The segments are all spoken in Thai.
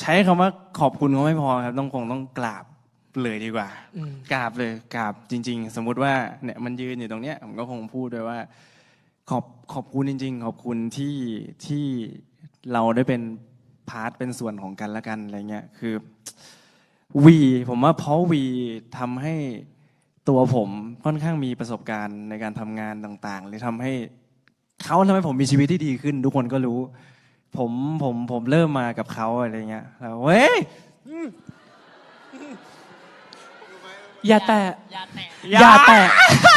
ใช้คำว่าขอบคุณเขาไม่พอครับ ต้องคงต้องกราบเลยดีกว่าอืมกราบเลยกราบจริง ๆ สมมุติว่าเนี่ยมันยืนอยู่ตรงเนี้ยผมก็คงพูดด้วยว่า ขอบขอบคุณจริง ๆ ขอบคุณที่ที่เราได้เป็นพาร์ทเป็นส่วนของกันและกันอะไรเงี้ยคือวีผมว่าเพราะวีทำให้ตัวผมค่อนข้างมีประสบการณ์ในการทำงานต่างๆหรือทำให้เขาทำให้ผมมีชีวิตที่ดีขึ้น ทุกคนก็รู้ ผมผมผมเริ่มมากับเขาอะไรเงี้ยแล้วเว้ยอย่าแตะอย่าแตะอย่าแตะ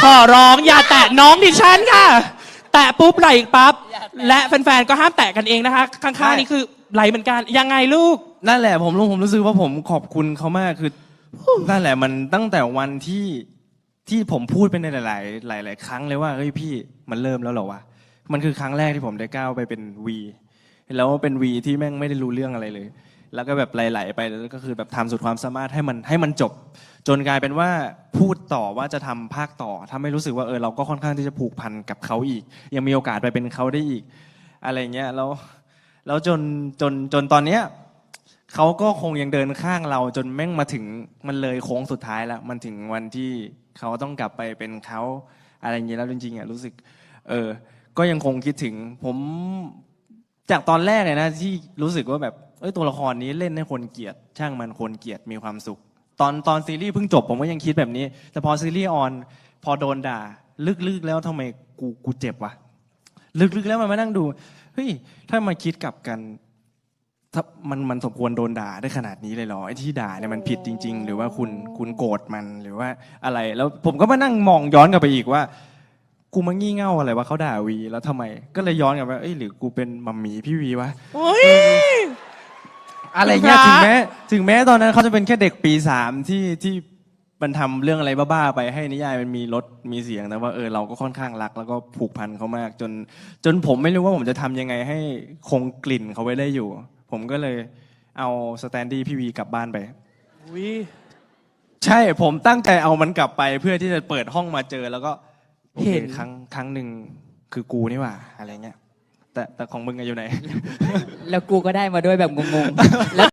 ขอร้องอย่าแตะน้องดิฉันค่ะ แตะปุ๊บไหลปั๊บและแฟนๆก็ห้ามแตะกันเองนะคะ ข้างๆนี่คือไหลเหมือนกันยังไงลูก นั่นแหละผมรู้ผมรู้สึกว่าผมขอบคุณเขามากคือนั่นแหละมันตั้งแต่วันที่ที่ผมพูดไปในหลาย ๆ หลาย ๆ ครั้งเลยว่าเฮ้ยพี่มันเริ่มแล้วเหรอวะมันคือครั้งแรกที่ผมได้ก้าวไปเป็นวี แล้วเป็นวีที่แม่งไม่ได้รู้เรื่องอะไรเลย แล้วก็แบบไหลๆไปแล้วก็คือแบบทำสุดความสามารถให้มันให้มันจบ จนกลายเป็นว่าพูดต่อว่าจะทำภาคต่อทำให้รู้สึกว่าเออเราก็ค่อนข้างที่จะผูกพันกับเขาอีก ยังมีโอกาสไปเป็นเขาได้อีก อะไรเงี้ยแล้วแล้วจนจนจนตอนเนี้ยเขาก็คงยังเดินข้างเราจนแม่งมาถึงมันเลยโค้งสุดท้ายแล้ว มันถึงวันที่เขาต้องกลับไปเป็นเขาอะไรอย่างเงี้ยแล้วจริงๆอะรู้สึก เออ ก็ยังคงคิดถึงผม จากตอนแรกเลยนะที่รู้สึกว่าแบบเอ้ยตัวละครนี้เล่นให้คนเกลียด ช่างมันคนเกลียดมีความสุข ตอนตอนซีรีส์เพิ่งจบผมก็ยังคิดแบบนี้ แต่พอซีรีส์ออนพอโดนด่า ลึกๆแล้วทำไมกูกูเจ็บวะลึกๆแล้วมันมานั่งดูเฮ้ยถ้ามาคิดกลับกันถ้ามันมันสมควรโดนด่าได้ขนาดนี้เลยเหรอไอ้ที่ด่าเนี่ยมันผิดจริง ๆ หรือว่าคุณคุณโกรธมันหรือว่าอะไร แล้วผมก็มานั่งมองย้อนกลับไปอีกว่า กูมางี่เง่าอะไรว่าเขาด่าวี แล้วทำไม ก็เลยย้อนกลับไปเอ้ยหรือกูเป็นมัมมี่พี่วีวะ โอ้ย อะไรเงี้ยคุณพระถึงแม้ถึงแม้ตอนนั้นเขาจะเป็นแค่เด็กปีสามที่ที่มันทำเรื่องอะไรบ้าๆไปให้นิยายมันมีรถมีเสียงแต่ว่าเออเราก็ค่อนข้างรัก แล้วก็ผูกพันเขามาก จน จนผมไม่รู้ว่าผมจะทำยังไงให้คงกลิ่นเขาไว้ได้อยู่ ผมก็เลยเอาสแตนดี้พี่วีกลับบ้านไป อุ๊ยใช่ผมตั้งใจเอามันกลับไปเพื่อที่จะเปิดห้องมาเจอแล้วก็โอค เห็นครั้งครั้งหนึ่งคือกูนี่หว่าอะไรเงี้ยแต่แต่ของมึงอะอยู่ไหน แล้วกูก็ได้มาด้วยแบบงงๆแล้ว